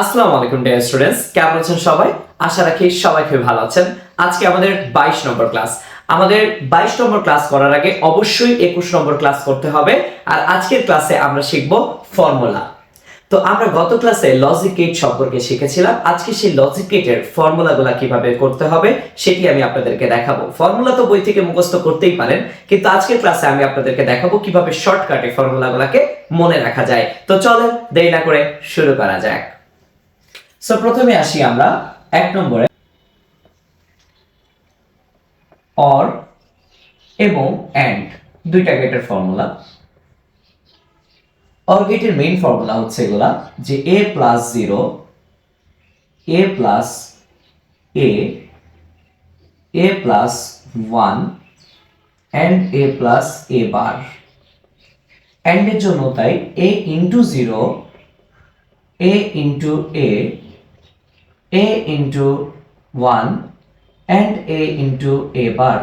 আসসালামু আলাইকুম, dear students. কেমন আছেন সবাই? আশা রাখি সবাই খুব ভালো আছেন। আজকে আমাদের বাইশ নম্বর ক্লাস। আমাদের বাইশ নম্বর ক্লাস করার আগে অবশ্যই একুশ নম্বর ক্লাস করতে হবে। আর আজকের ক্লাসে আমরা শিখব ফর্মুলা। তো আমরা গত ক্লাসে লজিক গেট সম্পর্কে শিখেছিলাম। আজকে সেই লজিক গেটের ফর্মুলাগুলো কীভাবে করতে হবে, সেটি আমি আপনাদেরকে দেখাবো। ফর্মুলা তো বই থেকে মুখস্থ করতেই পারেন, কিন্তু আজকের ক্লাসে আমি আপনাদেরকে দেখাবো কীভাবে শর্টকাটে ফর্মুলাগুলোকে মনে রাখা যায়। তো চলেন দেরি না করে শুরু করা যাক। সো প্রথমে আসি আমরা এক নম্বরে। অর এবং অ্যান্ড দুইটা গেটের ফর্মুলা অর গেটের মেইন ফর্মুলা হচ্ছে এগুলা যে A plus zero A plus A A plus one and A plus A bar অ্যান্ডের জন্য তাই এ ইন্টু জিরো a ইন্টু a a into 1 and a into a bar.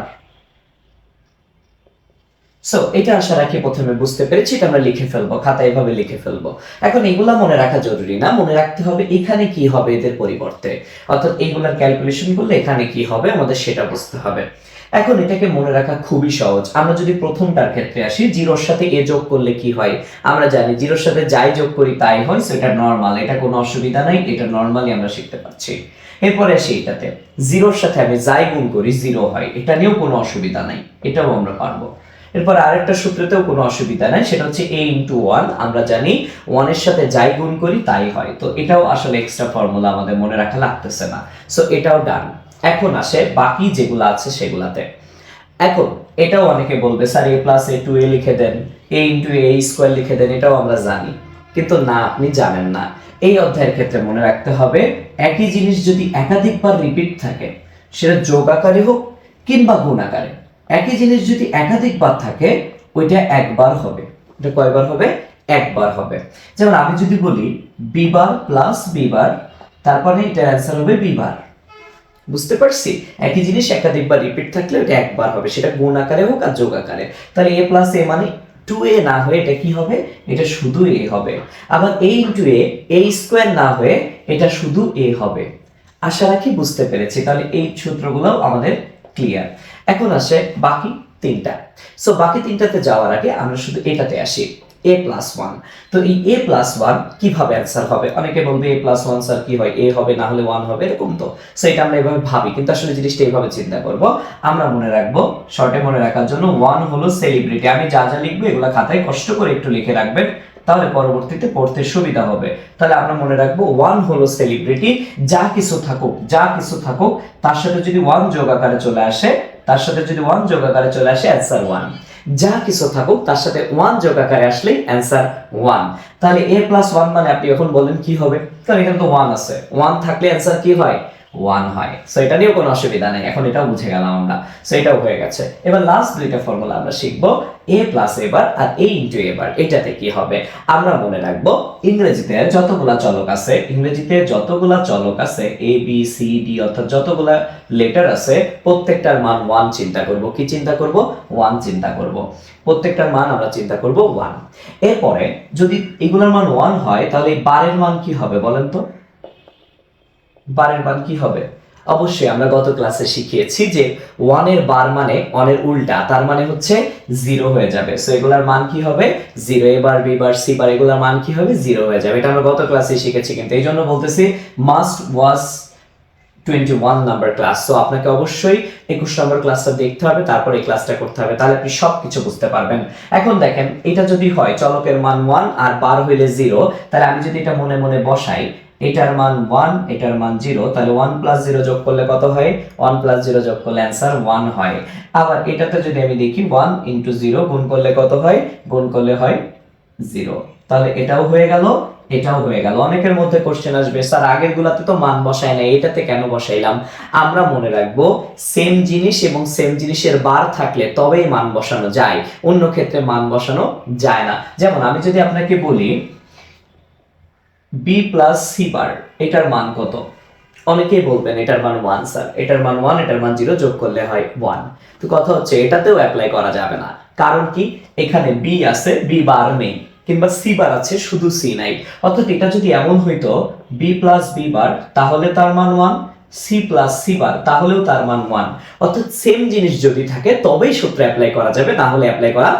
So এটা আশা রাখি প্রথমে বুঝতে পেরেছি আমরা লিখে ফেলব, খাতা এভাবে লিখে ফেলব। এখন এগুলা মনে রাখা জরুরি না, মনে রাখতে হবে এখানে কি হবে এদের পরিবর্তে। অর্থাৎ এগুলার ক্যালকুলেশন করলে এখানে কি হবে, আমাদের সেটা বুঝতে হবে। এখন এটাকে মনে রাখা খুবই সহজ। আমরা যদি প্রথমটার ক্ষেত্রে আসি, জিরোর সাথে এ যোগ করলে কি হয়? আমরা জানি জিরোর সাথে যাই যোগ করি তাই হয় সেটা নর্মাল এটা কোনো অসুবিধা নাই, এটা নর্মালি আমরা শিখতে পারছি। এরপরে আসি এটাতে। জিরোর সাথে আমি যাই গুণ করি, জিরো হয়, এটা নিয়েও কোনো অসুবিধা নাই, এটাও আমরা পারব। এরপর আরেকটা সূত্রতেও কোনো অসুবিধা নাই, সেটা হচ্ছে এ ইন্টু ওয়ান আমরা জানি ওয়ানের সাথে যাই গুণ করি তাই হয়। তো এটাও আসলে এক্সট্রা ফর্মুলা আমাদের মনে রাখা লাগতেছে না। সো এটাও ডান এখন আসে, বাকি যেগুলো আছে সেগুলাতে। এখন, এটাও অনেকে বলবে, sir, A plus A to A লিখে দেন, এ ইন্টু এ স্কোয়ার লিখে দেন, এটাও আমরা জানি। কিন্তু না, আপনি জানেন না। এই অধ্যায়ের ক্ষেত্রে মনে রাখতে হবে, একই জিনিস যদি একাধিকবার রিপিট থাকে, সেটা যোগ আকারে হোক কিংবা গুণ আকারে, একই জিনিস যদি একাধিকবার থাকে, ওইটা একবার হবে। এটা কয়বার হবে? একবার হবে। যেমন আমি যদি বলি বিবার প্লাস বিবার তারপরে এটার অ্যান্সার হবে বিবার বুঝতে পারছি? একই জিনিস একাধিকবার রিপিট থাকলে ওটা একবার হবে। সেটা গুণ আকারে হোক আর যোগ আকারে। তাহলে এ প্লাস এ মানে টু এ না হয়ে এটা কি হবে? এটা শুধু এ হবে। আবার এ ইন্টু এ এ স্কোয়ার না হয়ে এটা শুধু এ হবে। আশা রাখি বুঝতে পেরেছি। তাহলে এই সূত্রগুলো আমাদের ক্লিয়ার এখন আসে বাকি তিনটা। সো বাকি তিনটাতে যাওয়ার আগে আমরা শুধু এটাতে আসি। এ প্লাস ওয়ান তো এই এ প্লাস ওয়ান কীভাবে অ্যান্সার হবে? অনেকে বলবে এ প্লাস ওয়ান স্যার কি হয়? এ হবে, না হলে ওয়ান হবে, এরকম তো। সো এটা আমরা এভাবে ভাবি। কিন্তু আসলে জিনিসটা এইভাবে চিন্তা করব। আমরা মনে রাখব শর্টে মনে রাখার জন্য ওয়ান হলো সেলিব্রিটি আমি যা যা লিখব এগুলো খাতায় কষ্ট করে একটু লিখে রাখবেন, তাহলে পরবর্তীতে পড়তে সুবিধা হবে। তাহলে আমরা মনে রাখব ওয়ান হলো সেলিব্রিটি যা কিছু থাকুক, যা কিছু থাকুক, তার সাথে যদি ওয়ান যোগ আকারে চলে আসে, তার সাথে যদি ওয়ান যোগ আকারে চলে আসে অ্যান্সার ওয়ান যা কিছু থাকুক, তার সাথে ওয়ান যোগ আকারে আসলেই অ্যান্সার ওয়ান তাহলে এ প্লাস ওয়ান মানে আপনি এখন বলেন কি হবে? কারণ এখানে তো ওয়ান আছে। ওয়ান থাকলে অ্যান্সার কি হয়? ওয়ান হয়। সো এটা নিয়েও কোনো অসুবিধা নেই। এখন এটাও বুঝে গেলাম আমরা। সো এটাও হয়ে গেছে। এবার লাস্ট দুইটা ফর্মুলা আমরা শিখব। এ প্লাস এবার আর এ ইন্টু এবার এটাতে কি হবে? আমরা মনে রাখব, ইংরেজিতে যতগুলা চলক আছে, ইংরেজিতে যতগুলা চলক আছে এ বি সি ডি অর্থাৎ যতগুলা লেটার আছে, প্রত্যেকটার মান ওয়ান চিন্তা করব। কি চিন্তা করব? ওয়ান চিন্তা করব। প্রত্যেকটার মান আমরা চিন্তা করব ওয়ান এরপরে যদি এগুলোর মান ওয়ান হয়, তাহলে বারের মান কি হবে বলেন তো? বারের মান কি হবে? অবশ্যই আমরা গত ক্লাসে শিখিয়েছি যে ওয়ানের বার মানে ওয়ানের উল্টা, তার মানে হচ্ছে জিরো হয়ে যাবে। সো এগুলার মান কি হবে? জিরো এবার বি বার সি বার, এগুলার মান কি হবে? জিরো হয়ে যাবে। এটা আমরা গত ক্লাসে শিখেছি কিন্তু। এই জন্য বলতেছি must was twenty one number class তো আপনাকে অবশ্যই একুশ নম্বর ক্লাসটা দেখতে হবে, তারপর এই ক্লাসটা করতে হবে। তাহলে আপনি সব কিছু বুঝতে পারবেন। এখন দেখেন, এটা যদি হয়, চলকের মান ওয়ান আর বার হইলে জিরো তাহলে আমি যদি এটা মনে মনে বসাই এটার মান ওয়ান এটার মান জিরো তাহলে ওয়ান প্লাস জিরো যোগ করলে কত হয়? ওয়ান প্লাস জিরো যোগ করলে অ্যান্সার ওয়ান হয়। আবার এটাতে যদি আমি দেখি ওয়ান ইন্টু জিরো গুণ করলে কত হয়? গুণ করলে হয় জিরো তাহলে এটাও হয়ে গেল, এটাও হয়ে গেল। অনেকের মধ্যে কোশ্চেন আসবে, স্যার আগের গুলাতে তো মান বসাই না এটাতে কেন বসাইলাম? আমরা মনে রাখব সেম জিনিস এবং সেম জিনিসের বার থাকলে তবেই মান বসানো যায়। অন্য ক্ষেত্রে মান বসানো যায় না। যেমন আমি যদি আপনাকে বলি বি প্লাস সি বার এটার মান কত? অনেকেই বলবেন এটার মান ওয়ান স্যার এটার মান ওয়ান এটার মান জিরো যোগ করলে হয় ওয়ান তো কথা হচ্ছে এটাতেও অ্যাপ্লাই করা যাবে না। কারণ কি? এখানে বি আছে বি বার নেই, কিংবা সি বার আছে, শুধু সি নাই। অর্থাৎ এটা যদি এমন হইতো বি প্লাস বি বার তাহলে তার মান one C plus C bar তাহলেও তার মান ওয়ান অর্থাৎ সেম জিনিস যদি থাকে, তবেই সূত্র অ্যাপ্লাই করা যাবে না হলে অ্যাপ্লাই করা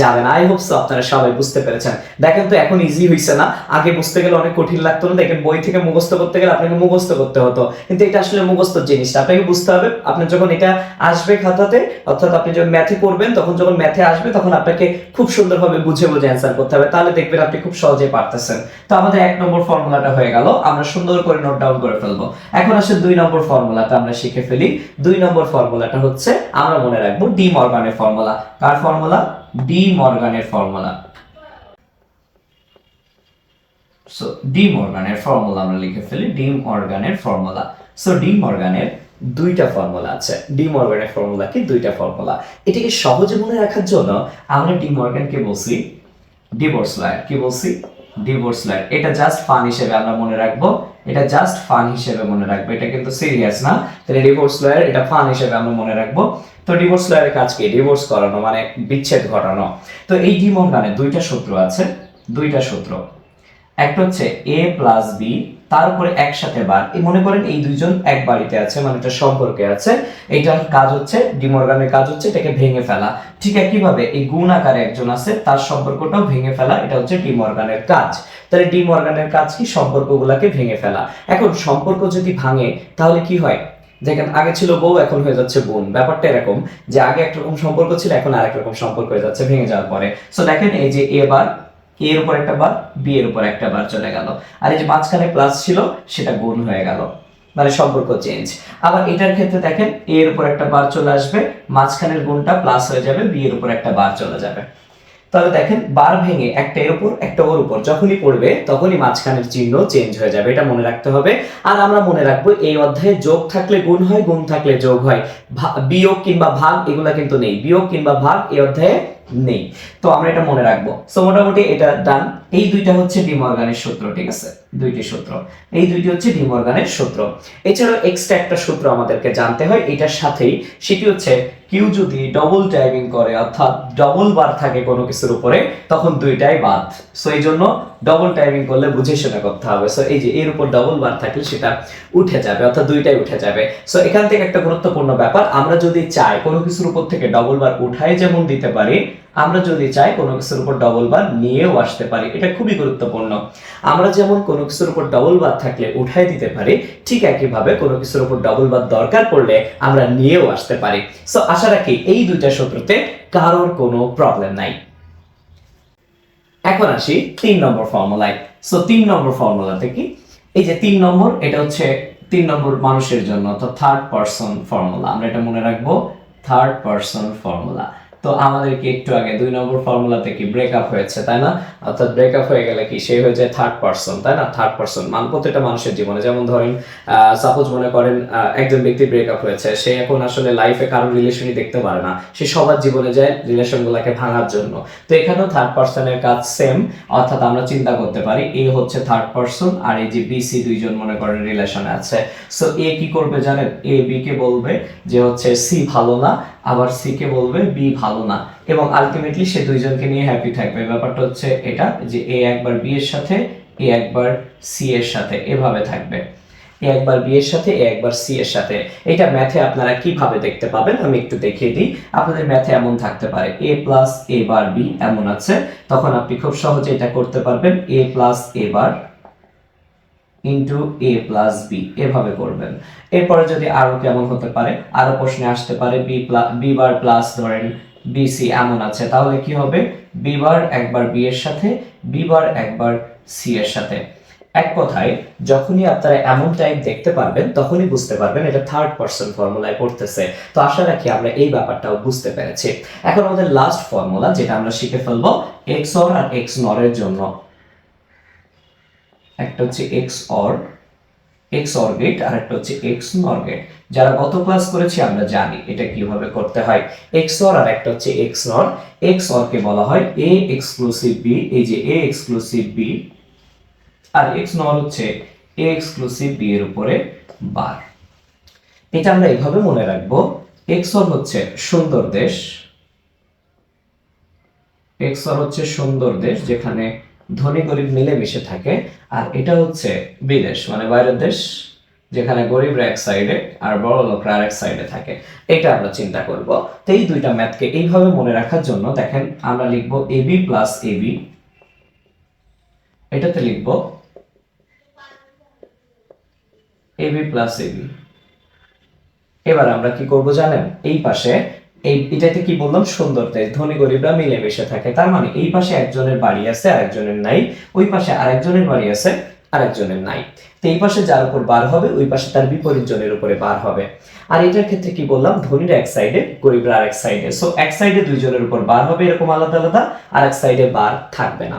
যাবে না। আই হোপ সো আপনারা সবাই বুঝতে পেরেছেন। দেখেন তো, এখন ইজি হইছে না। আগে বুঝতে গেলে অনেক কঠিন লাগতো না। দেখেন, বই থেকে মুখস্থ করতে গেলে আপনাকে মুখস্থ করতে হতো। কিন্তু এটা আসলে মুখস্থ জিনিসটা আপনাকে বুঝতে হবে আপনার যখন এটা আসবে খাতাতে, অর্থাৎ আপনি যখন ম্যাথে করবেন তখন যখন ম্যাথে আসবে, তখন আপনাকে খুব সুন্দরভাবে বুঝে বুঝে অ্যান্সার করতে হবে। তাহলে দেখবেন আপনি খুব সহজে পারতেছেন। তো আমাদের এক নম্বর ফর্মুলাটা হয়ে গেল। আমরা সুন্দর করে নোট ডাউন করে ফেলব। এখন আসে দুই নম্বর ফর্মুলাটা আমরা শিখে ফেলি। দুই নম্বর ফর্মুলাটা হচ্ছে, আমরা মনে রাখব ডি মর্গানের ফর্মুলা কার ফর্মুলা ডি মর্গানের ফর্মুলা সো ডি মর্গানের ফর্মুলা আমরা লিখে ফেলি ডি মর্গানের ফর্মুলা সো ডি মর্গানের দুইটা ফর্মুলা আছে। ডি মর্গানের ফর্মুলা কি? দুইটা ফর্মুলা এটাকে সহজে মনে রাখার জন্য আমরা ডি মর্গানকে বলছি ডিভোর্স লয়ার কি বলছি? ডিভোর্স লয়ার এটা জাস্ট ফান হিসেবে আমরা মনে রাখব এটা জাস্ট ফান হিসেবে মনে রাখবে, এটা কিন্তু সিরিয়াস না। তাহলে ডিভোর্স লয়ার এটা ফান হিসেবে আমরা মনে রাখব। তো ডিভোর্স লয়ারের কাজ কি? ডিভোর্স করানো মানে বিচ্ছেদ ঘটানো। তো এই ডিমন মানে দুইটা সূত্র আছে, দুইটা সূত্র একটা হচ্ছে এ প্লাস বি তার উপরে একসাথে বার। এই মনে করেন এই দুইজন এক বাড়িতে আছে মানে একটা সম্পর্কে আছে। এইটার কাজ হচ্ছে ডিমর্গানের কাজ হচ্ছে এটাকে ভেঙে ফেলা। ঠিক একইভাবে এই গুণ আকারে একজন আছে, তার সম্পর্কটাও ভেঙে ফেলা, এটা হচ্ছে ডিমর্গানের কাজ। তাহলে ডিমর্গানের কাজ কি? সম্পর্কগুলোকে ভেঙে ফেলা। এখন সম্পর্ক যদি ভাঙে, তাহলে কি হয়? দেখেন, আগে ছিল বউ, এখন হয়ে যাচ্ছে বোন। ব্যাপারটা এরকম যে আগে একরকম সম্পর্ক ছিল, এখন আরেক রকম সম্পর্ক হয়ে যাচ্ছে, ভেঙে যাওয়ার পরে। সো দেখেন এই যে এবার এ এর উপর একটা বার বি এর উপর একটা বার চলে গেল। আর এই যে মাঝখানে প্লাস ছিল, সেটা গুণ হয়ে গেল। মানে সম্পর্ক চেঞ্জ আবার এটার ক্ষেত্রে দেখেন এ এর উপর একটা বার চলে আসবে, মাঝখানের গুণটা প্লাস হয়ে যাবে বি এর উপর একটা বার চলে যাবে। তাহলে দেখেন বার ভেঙে একটা এর উপর, একটা ওর উপর যখনই পড়বে, তখনই মাঝখানের চিহ্ন চেঞ্জ হয়ে যাবে। এটা মনে রাখতে হবে। আর আমরা মনে রাখব, এই অধ্যায়ে যোগ থাকলে গুণ হয়, গুণ থাকলে যোগ হয়। বিয়োগ কিংবা ভাগ, এগুলা কিন্তু নেই। বিয়োগ কিংবা ভাগ, এই অধ্যায়ে নেই। তো আমরা এটা মনে রাখব। সো মোটামুটি এটা ডান এই দুইটা হচ্ছে ডিমর্গানের সূত্র, ঠিক আছে? দুইটি সূত্র। এই দুইটি হচ্ছে ডিমর্গানের সূত্র। এছাড়াও এক্সট্রা একটা সূত্র আমাদেরকে জানতে হয়, এটার সাথেই সেটি হচ্ছে কিউ যদি ডবল টাইপিং করে, অর্থাৎ ডবল বার থাকে কোনো কিছুর উপরে, তখন দুইটাই বাদ। সো এই জন্য ডবল টাইপিং করলে বুঝে শুনে করতে হবে। সো এই যে এর উপর ডবল বার থাকলে সেটা উঠে যাবে, অর্থাৎ দুইটাই উঠে যাবে। সো এখান থেকে একটা গুরুত্বপূর্ণ ব্যাপার, আমরা যদি চাই কোনো কিছুর উপর থেকে ডবল বার উঠাই যেমন দিতে পারি আমরা যদি চাই কোনো কিছুর উপর ডবল বার নিয়েও আসতে পারি, এটা খুবই গুরুত্বপূর্ণ। আমরা যেমন কোনো কিছুর উপর ডবল বার থাকলে উঠাই দিতে পারি, ঠিক একইভাবে কোনো কিছুর উপর ডবল বার দরকার পড়লে আমরা নিয়েও আসতে পারি। সো আশা রাখি এই দুইটা সূত্রতে কারোর কোনো প্রবলেম নাই। এখন আসি তিন নম্বর ফর্মুলায় সো তিন নম্বর ফর্মুলাতে কি? এই যে তিন নম্বর, এটা হচ্ছে তিন নম্বর মানুষের জন্য তো থার্ড পারসন ফর্মুলা আমরা এটা মনে রাখব থার্ড পারসন ফর্মুলা তো আমাদেরকে একটু আগে দুই নম্বর ফর্মুলাতে কি ব্রেকআপ হয়েছে, তাই না? অর্থাৎ ব্রেকআপ হয়ে গেলে কি? সে হয়ে যায় থার্ড পার্সন তাই না? থার্ড পার্সন মান প্রত্যেকটা মানুষের জীবনে। যেমন ধরেন সাপোজ মনে করেন একজন ব্যক্তি ব্রেকআপ হয়েছে, সে এখন আসলে লাইফে কারোর রিলেশনই দেখতে পারে না। সে সবার জীবনে যায় রিলেশন গুলাকে ভাঙার জন্য। তো এখানেও থার্ড পার্সনের কাজ সেম অর্থাৎ আমরা চিন্তা করতে পারি, এ হচ্ছে থার্ড পার্সন আর এই যে বি সি দুইজন মনে করেন রিলেশনে আছে। সো এ কি করবে জানেন? এ বি কে বলবে যে হচ্ছে সি ভালো না, আবার সি কে বলবে বি ভালো না। এবং আলটিমেটলি সে দুইজনকে নিয়ে হ্যাপি থাকবে। ব্যাপারটা হচ্ছে এটা যে এ একবার বি এর সাথে এ একবার সি এর সাথে। এভাবে থাকবে। এ একবার বি এর সাথে এ একবার সি এর সাথে। এটা ম্যাথে আপনারা কীভাবে দেখতে পাবেন? আমি একটু দেখিয়ে দিই। আপনাদের ম্যাথে এমন থাকতে পারে। এ প্লাস এ বার বি এমন আছে। তখন আপনি খুব সহজে এটা করতে পারবেন। A plus A bar into A plus B এভাবে করবেন। এরপরে যদি আরও কেমন হতে পারে আরও প্রশ্নে আসতে পারে B plus B bar plus ধরেন বিসি এমন আছে, তাহলে কি হবে? বি বার একবার বি এর সাথে বি বার একবার সি এর সাথে। এক কথায়, যখনই আপনারা এমন টাইপ দেখতে পারবেন, তখনই বুঝতে পারবেন এটা থার্ড পার্সন ফর্মুলায় পড়তেছে। তো আশা রাখি আমরা এই ব্যাপারটাও বুঝতে পেরেছি। এখন আমাদের লাস্ট ফর্মুলা যেটা আমরা শিখে ফেলব এক্স অর আর এক্স নরের জন্য। একটা হচ্ছে X or X or gate আর একটা হচ্ছে এক্স নর গেট যারা গত ক্লাস করেছি, আমরা জানি এটা কীভাবে করতে হয়। এক্স অর আর একটা হচ্ছে এক্স নর এক্স অর কে বলা হয় এ এক্সক্লুসিভ বি এই যে এ এক্সক্লুসিভ বি আর এক্স নর হচ্ছে এ এক্সক্লুসিভ বি এর উপরে বার। এটা আমরা এইভাবে মনে রাখব এক্স অর হচ্ছে সুন্দর দেশ এক্সর হচ্ছে সুন্দর দেশ যেখানে ধনী গরিব মিলেমিশে থাকে, আর এটা হচ্ছে বিদেশ মানে বাইরের দেশ, যেখানে গরিবরা এক সাইডে আর বড় লোকরা আর এক সাইডে থাকে। এটা আমরা চিন্তা করব। তো এই দুইটা ম্যাথকে এইভাবে মনে রাখার জন্য দেখেন আমরা লিখব এবি প্লাস এবি এটাতে লিখব এবি প্লাস এবি এবার আমরা কি করব জানেন? এই পাশে, এই এটাতে কি বললাম? সুন্দর দেশ ধনী গরিবরা মিলেমিশে থাকে। তার মানে এই পাশে একজনের বাড়ি আছে, আরেকজনের নাই। ওই পাশে আরেকজনের বাড়ি আছে আরেকজনের নাই। তো এই পাশে যার উপর বার হবে, ওই পাশে তার বিপরীত জনের উপরে বার হবে। আর এটার ক্ষেত্রে কি বললাম? ধনীরা এক সাইডে গরিবরা আরেক সাইডে সো এক সাইডে দুইজনের উপর বার হবে, এরকম আলাদা আলাদা, আর এক সাইডে বার থাকবে না।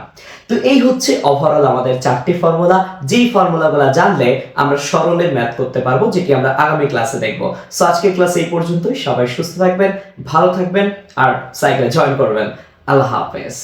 তো এই হচ্ছে ওভারঅল আমাদের চারটি ফর্মুলা যেই ফর্মুলাগুলো জানলে আমরা সরলের ম্যাথ করতে পারব যেটি আমরা আগামী ক্লাসে দেখব। সো আজকের ক্লাসে এই পর্যন্তই। সবাই সুস্থ থাকবেন, ভালো থাকবেন, আর সাইকেলে জয়েন করবেন। আল্লাহ হাফেজ।